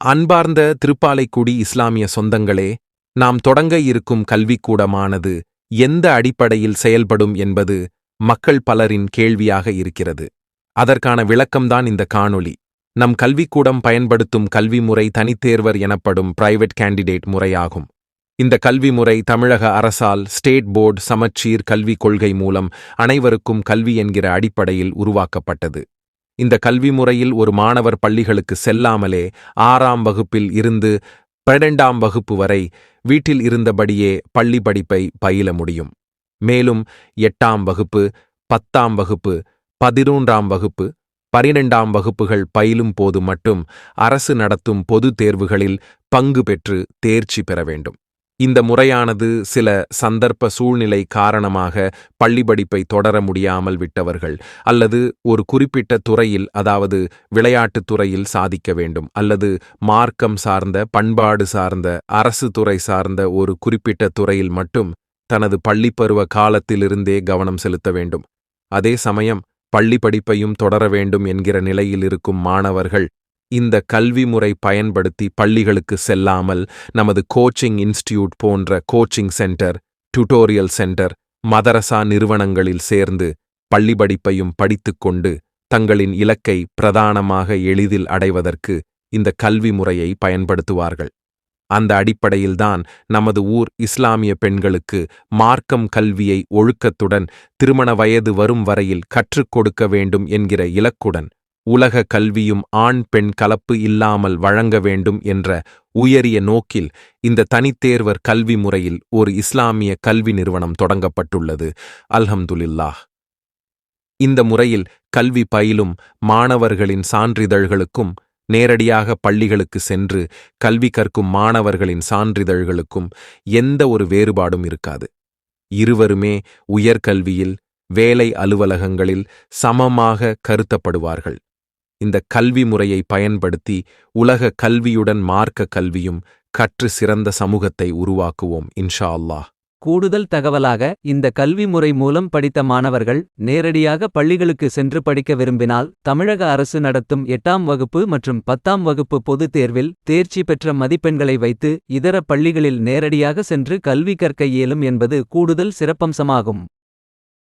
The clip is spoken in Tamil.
அன்பார்ந்த திருப்பாலைக்குடி இஸ்லாமிய சொந்தங்களே நாம் தொடங்க இருக்கும் கல்விக்கூடமானது எந்த அடிப்படையில் செயல்படும் என்பது மக்கள் பலரின் கேள்வியாக இருக்கிறது. அதற்கான விளக்கம்தான் இந்த காணொளி. நம் கல்விக்கூடம் பயன்படுத்தும் கல்வி முறை தனித்தேர்வர் எனப்படும் பிரைவேட் கேண்டிடேட் முறையாகும். இந்த கல்வி முறை தமிழக அரசால் ஸ்டேட் போர்டு சமச்சீர் கல்விக் கொள்கை மூலம் அனைவருக்கும் கல்வி என்கிற அடிப்படையில் உருவாக்கப்பட்டது. இந்த கல்வி முறையில் ஒரு மாணவர் பள்ளிகளுக்கு செல்லாமலே ஆறாம் வகுப்பில் இருந்து பன்னிரெண்டாம் வகுப்பு வரை வீட்டில் இருந்தபடியே பள்ளி படிப்பை பயில முடியும். மேலும் எட்டாம் வகுப்பு பத்தாம் வகுப்பு பதினொன்றாம் வகுப்பு பனிரெண்டாம் வகுப்புகள் பயிலும் போது மட்டும் அரசு நடத்தும் பொதுத் தேர்வுகளில் பங்கு பெற்று தேர்ச்சி பெற வேண்டும். இந்த முறையானது சில சந்தர்ப்ப சூழ்நிலை காரணமாக பள்ளிப்படிப்பை தொடர முடியாமல் விட்டவர்கள் அல்லது ஒரு குறிப்பிட்ட துறையில் அதாவது விளையாட்டுத் துறையில் சாதிக்க வேண்டும் அல்லது மார்க்கம் சார்ந்த பண்பாடு சார்ந்த அரசு துறை சார்ந்த ஒரு குறிப்பிட்ட துறையில் மட்டும் தனது பள்ளிப்பருவ காலத்திலிருந்தே கவனம் செலுத்த வேண்டும். அதே சமயம் பள்ளி படிப்பையும் தொடர வேண்டும் என்கிற நிலையில் இருக்கும் மாணவர்கள் இந்த கல்வி முறை பயன்படுத்தி பள்ளிகளுக்கு செல்லாமல் நமது கோச்சிங் இன்ஸ்டிடியூட் போன்ற கோச்சிங் சென்டர் டியூட்டோரியல் சென்டர் மதரசா நிறுவனங்களில் சேர்ந்து பள்ளி படிப்பையும் படித்துக்கொண்டு தங்களின் இலக்கை பிரதானமாக எளிதில் அடைவதற்கு இந்த கல்வி முறையை பயன்படுத்துவார்கள். அந்த அடிப்படையில்தான் நமது ஊர் இஸ்லாமிய பெண்களுக்கு மார்க்கம் கல்வியை ஒழுக்கத்துடன் திருமண வயது வரும் வரையில் கற்றுக் கொடுக்க வேண்டும் என்கிற இலக்குடன் உலக கல்வியும் ஆண் பெண் கலப்பு இல்லாமல் வழங்க வேண்டும் என்ற உயரிய நோக்கில் இந்த தனித்தேர்வர் கல்வி முறையில் ஒரு இஸ்லாமிய கல்வி நிறுவனம் தொடங்கப்பட்டுள்ளது. அல்ஹம்துலில்லாஹ். இந்த முறையில் கல்வி பயிலும் மாணவர்களின் சான்றிதழ்களுக்கும் நேரடியாக பள்ளிகளுக்கு சென்று கல்வி கற்கும் மாணவர்களின் சான்றிதழ்களுக்கும் எந்த ஒரு வேறுபாடும் இருக்காது. இருவருமே உயர்கல்வியில் வேலை அலுவலகங்களில் சமமாக கருத்தப்படுவார்கள். இந்த கல்வி முறையை பயன்படுத்தி உலக கல்வியுடன் மார்க்க கல்வியும் கற்று சிறந்த சமூகத்தை உருவாக்குவோம் இன்ஷா அல்லாஹ். கூடுதல் தகவலாக இந்த கல்வி முறை மூலம் படித்த மாணவர்கள் நேரடியாக பள்ளிகளுக்கு சென்று படிக்க விரும்பினால் தமிழக அரசு நடத்தும் எட்டாம் வகுப்பு மற்றும் பத்தாம் வகுப்பு பொதுத் தேர்வில் தேர்ச்சி பெற்ற மதிப்பெண்களை வைத்து இதர பள்ளிகளில் நேரடியாக சென்று கல்வி கற்க இயலும் என்பது கூடுதல் சிறப்பம்சமாகும்.